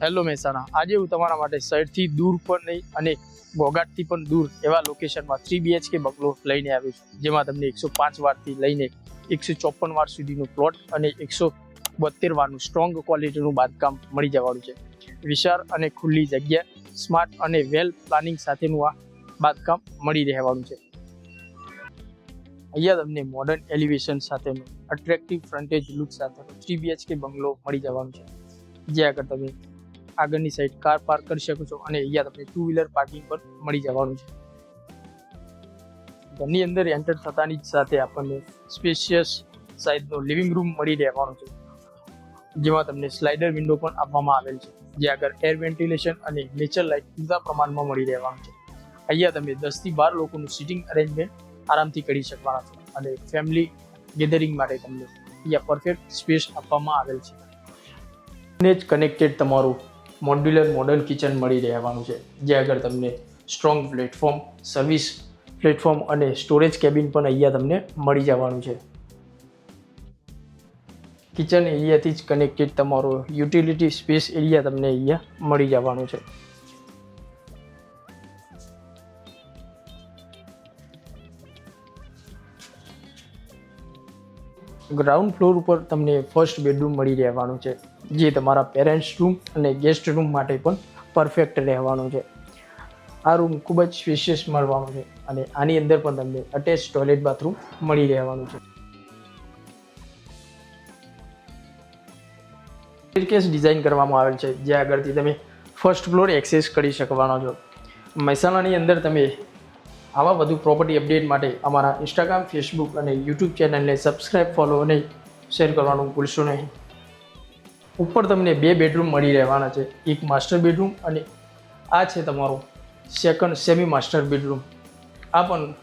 Hello Mehsana. આજે હું તમારા માટે શહેરથી દૂર પણ નહીં અને ગોગાટથી પણ દૂર એવા લોકેશનમાં થ્રી બીએચકે બંગલો લઈને આવ્યો છું. જેમાં તમને એકસો પાંચ વારથી લઈને એકસો ચોપન વાર સુધીનું પ્લોટ અને એકસો બોતેર વારનું સ્ટ્રોંગ ક્વોલિટીનું બાંધકામ મળી જવાનું છે. વિશાળ અને ખુલ્લી જગ્યા સ્માર્ટ અને વેલ પ્લાનિંગ સાથેનું આ બાંધકામ મળી રહેવાનું છે. અહીંયા તમને મોડર્ન એલિવેશન સાથેનું અટ્રેક્ટિવ ફ્રન્ટેજ લુક સાથેનો થ્રી બીએચકે બંગલો મળી જવાનું છે. જે આગળ તમે આગળની સાઈડ કાર પાર્ક કરી શકો છો અને અહીંયા તમને ટુ વ્હીલર પાર્કિંગ પર મળી જવાનું છે. ઘરની અંદર એન્ટર થતાની જ સાથે આપણને સ્પેશિયસ સાઇઝનો લિવિંગ રૂમ મળી રહેવાનો છે. જેમાં તમને સ્લાઇડર વિન્ડો પણ આપવામાં આવેલ છે. જે આગળ એર વેન્ટિલેશન અને નેચર લાઇટ પૂરતા પ્રમાણમાં મળી રહેવાનું છે. અહીંયા તમે દસથી બાર લોકોનું સિટિંગ અરેન્જમેન્ટ આરામથી કરી શકવાના છો અને ફેમિલી ગેધરિંગ માટે તમને અહીંયા પરફેક્ટ સ્પેસ આપવામાં આવેલ છે. ને જ કનેક્ટેડ તમારું મોડ્યુલર મોડર્ન કિચન મળી રહેવાનું છે, જે આગળ તમને સ્ટ્રોંગ પ્લેટફોર્મ, સર્વિસ પ્લેટફોર્મ અને સ્ટોરેજ કેબિન પણ અહીંયા તમને મળી જવાનું છે. કિચન એરિયાથી જ કનેક્ટેડ તમારો યુટિલિટી સ્પેસ એરિયા તમને અહીંયા મળી જવાનું છે. ગ્રાઉન્ડ ફ્લોર ઉપર તમને ફર્સ્ટ બેડરૂમ મળી રહેવાનું છે, જે તમારા પેરેન્ટ્સ રૂમ અને ગેસ્ટ રૂમ માટે પણ પરફેક્ટ રહેવાનું છે. આ રૂમ ખૂબ જ સ્પેશિયસ મળવાનું છે અને આની અંદર પણ તમને અટેચ ટોયલેટ બાથરૂમ મળી રહેવાનું છે. સ્ટેરકેસ ડિઝાઇન કરવામાં આવેલ છે, જે આગળથી તમે ફર્સ્ટ ફ્લોર એક્સેસ કરી શકવાનો છો. મહેસાણાની અંદર તમે આવા વધુ પ્રોપર્ટી અપડેટ માટે અમારા ઇન્સ્ટાગ્રામ ફેસબુક અને યુટ્યુબ ચેનલને સબસ્ક્રાઇબ ફોલો અને શેર કરવાનું ભૂલશો નહીં. ઉપર તમને બે બેડરૂમ મળી રહેવાના છે. એક માસ્ટર બેડરૂમ અને આ છે તમારો સેકન્ડ સેમી માસ્ટર બેડરૂમ આ પણ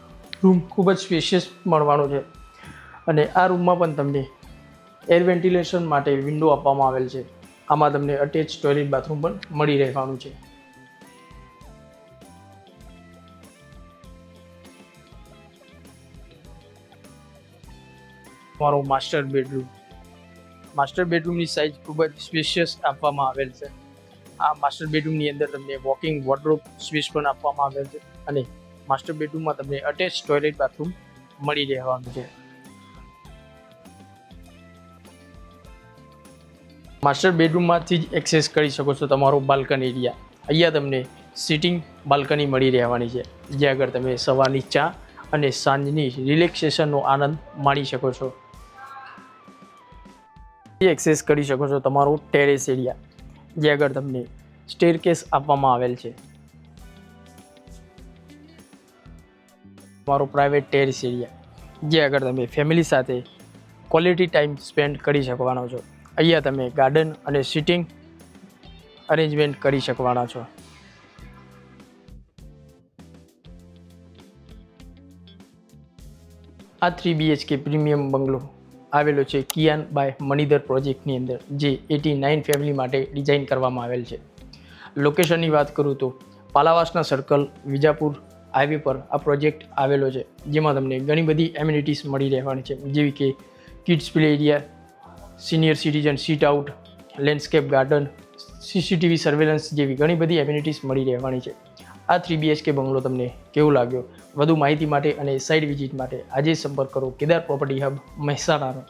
રૂમ ખૂબ જ સ્પેશિયસ મળવાનો છે. અને આ રૂમમાં પણ તમને એર વેન્ટિલેશન માટે વિન્ડો આપવામાં આવેલ છે. આમાં તમને અટેચ ટોયલેટ બાથરૂમ પણ મળી રહેવાનું છે. તમારો માસ્ટર બેડરૂમ. માસ્ટર બેડરૂમની સાઇઝ ખૂબ જ સ્પેશિયસ આપવામાં આવેલ છે. આ માસ્ટર બેડરૂમની અંદર તમને વોકિંગ વોર્ડરોબ સ્પેસ પણ આપવામાં આવેલ છે અને માસ્ટર બેડરૂમમાં તમને અટેચ ટોયલેટ બાથરૂમ મળી રહેવાનું છે. માસ્ટર બેડરૂમમાંથી જ એક્સેસ કરી શકો છો તમારો બાલ્કની એરિયા અહીંયા તમને સિટિંગ બાલ્કની મળી રહેવાની છે જે આગળ તમે સવારની ચા અને સાંજની રિલેક્સેશનનો આનંદ માણી શકો છો. એક્સેસ કરી શકો છો તમારો ટેરેસ એરિયા જે આગળ તમને સ્ટેરકેસ આપવામાં આવેલ છે. તમારો પ્રાઇવેટ ટેરેસ એરિયા જે આગળ તમે ફેમિલી સાથે ક્વોલિટી ટાઈમ સ્પેન્ડ કરી શકવાનો છો. અહીંયા તમે ગાર્ડન અને સિટિંગ અરેન્જમેન્ટ કરી શકવાના છો. આ થ્રી બીએચકે પ્રીમિયમ બંગલો આવેલો છે કિયાન બાય મણિધર પ્રોજેક્ટની અંદર, જે એટી નાઇન ફેમિલી માટે ડિઝાઇન કરવામાં આવેલ છે. લોકેશનની વાત કરું તો, પાલાવાસના સર્કલ વિજાપુર હાઈવે પર આ પ્રોજેક્ટ આવેલો છે, જેમાં તમને ઘણી બધી એમ્યુનિટીઝ મળી રહેવાની છે, જેવી કે kids play area senior citizen sit out landscape garden CCTV surveillance જેવી ઘણી બધી એમ્યુનિટીઝ મળી રહેવાની છે. આ થ્રી બીએચકે બંગલો તમને કેવું લાગ્યો? વધુ માહિતી માટે અને સાઇટ વિઝિટ માટે આજે સંપર્ક કરો કેદાર પ્રોપર્ટી હબ મહેસાણાનો.